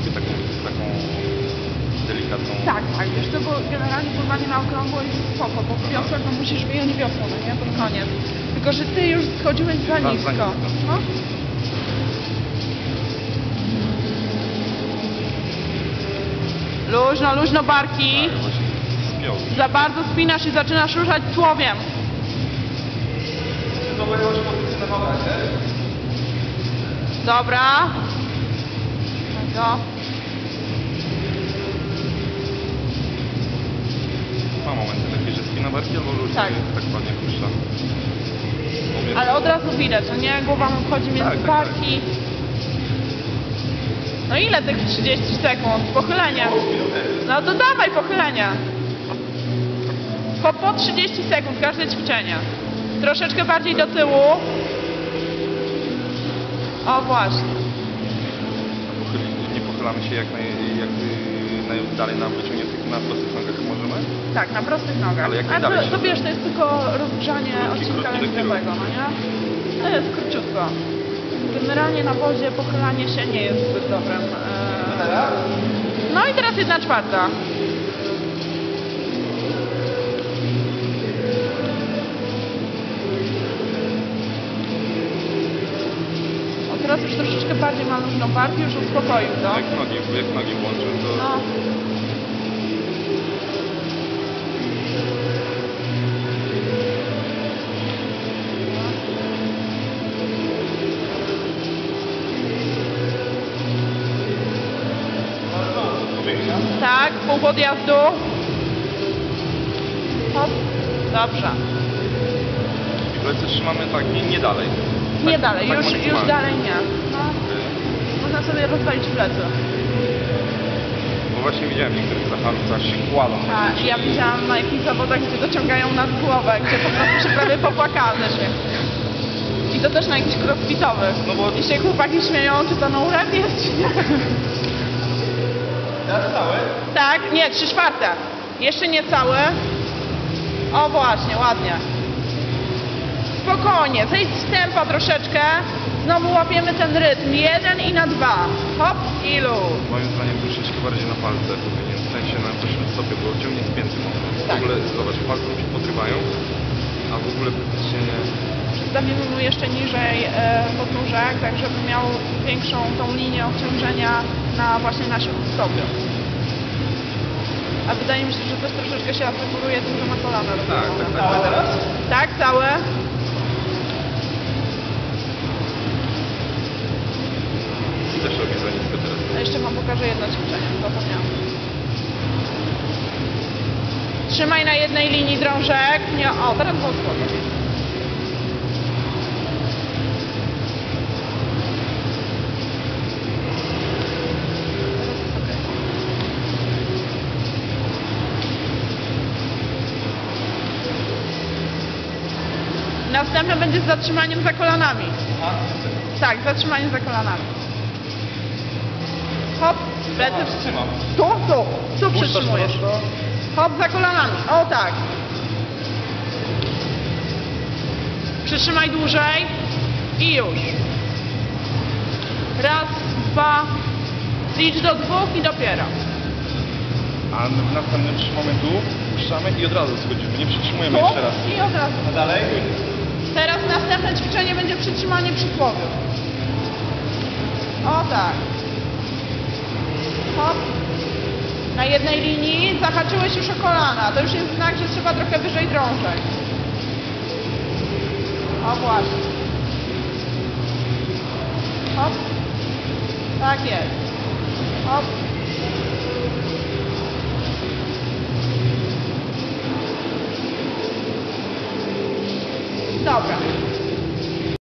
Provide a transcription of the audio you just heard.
robi taką, taką delikatną... Tak, tak, wiesz to, bo generalnie pływanie na okrągło jest spoko, bo w wiosłach no musisz wyjąć wiosło, no nie, pod koniec. Tylko, że ty już schodziłeś za za nisko. nisko. No. Luźno, luźno barki. Tak, spiął. Za bardzo spinasz i zaczynasz ruszać słowiem. To? Dobra. Tego. Ma momenty takie, że spina barki albo ludzi Tak. tak ładnie puszcza. Ale od razu widać, no nie? Głowa mu wchodzi między Tak, tak, barki. No ile tych 30 sekund? Pochylenie. No to dawaj pochylenie. Po, po 30 sekund każde ćwiczenie. Troszeczkę bardziej do tyłu. O właśnie. Pochylamy się jak, naj, jak najdalej na wyciągniętych na prostych nogach możemy. Tak, na prostych nogach. Ale jak A najdalej to, to wiesz, to jest tylko rozgrzanie Krótki, odcinka lędźwiowego, no nie? To jest króciutko. Generalnie na wozie pochylanie się nie jest zbyt dobrym. e, No i teraz jedna czwarta. Teraz już troszeczkę bardziej ma luźną barki, już uspokoił to. Jak nogi, jak nogi włączę, to No. Tak, pół podjazdu. Hop. Dobrze. I plecy trzymamy tak, nie, nie dalej. Nie Tak- dalej, tak już, już dalej nie. No, można sobie rozwalić plecy. Bo właśnie widziałem niektórych aż się kładą. A ja widziałam na jakichś zawodach, gdzie dociągają nad głowę, gdzie po prostu się prawie śmiechu. I to też na jakichś crossfitowych. No bo- I się chłopaki śmieją, czy to no urep jest, czy nie. Teraz całe? Tak, nie, trzy czwarte. Jeszcze nie całe. O właśnie, ładnie. Spokojnie, zejdź z tempa troszeczkę. Znowu łapiemy ten rytm. Jeden i na dwa. Hop i luz. Moim zdaniem troszeczkę bardziej na palce powinien, w sensie na pośród stopie, bo ciągnie spięty mocno. W Tak. ogóle, zobacz, palce mu się podrywają, a w ogóle praktycznie nie... Przedstawimy mu jeszcze niżej e, podnóżek, tak żeby miał większą tą linię obciążenia na właśnie na śródstopie. A wydaje mi się, że też troszeczkę się aseguruje tym, że ma kolana Tak, tak, tak. Teraz? Tak, całe. I też robi za jeszcze wam pokażę jedno ćwiczenie, zapomniałam. Trzymaj na jednej linii drążek. Nie, o, teraz jest okej. Następne będzie z zatrzymaniem za kolanami. Tak, zatrzymanie za kolanami. Hop, plecy. Trzymam. Tu, tu, tu Puszczasz przytrzymujesz. Hop, za kolanami. O tak. Przytrzymaj dłużej i już. Raz, dwa, licz do dwóch i dopiero. A w następnym trzymamy tu, puszczamy i od razu schodzimy, nie przytrzymujemy Tu jeszcze raz. i od razu. A dalej? Teraz następne ćwiczenie będzie przytrzymanie przy głowie. O tak. Hop. Na jednej linii zahaczyłeś już o kolana. To już jest znak, że trzeba trochę wyżej drążek. O właśnie. Hop. Tak jest. Hop.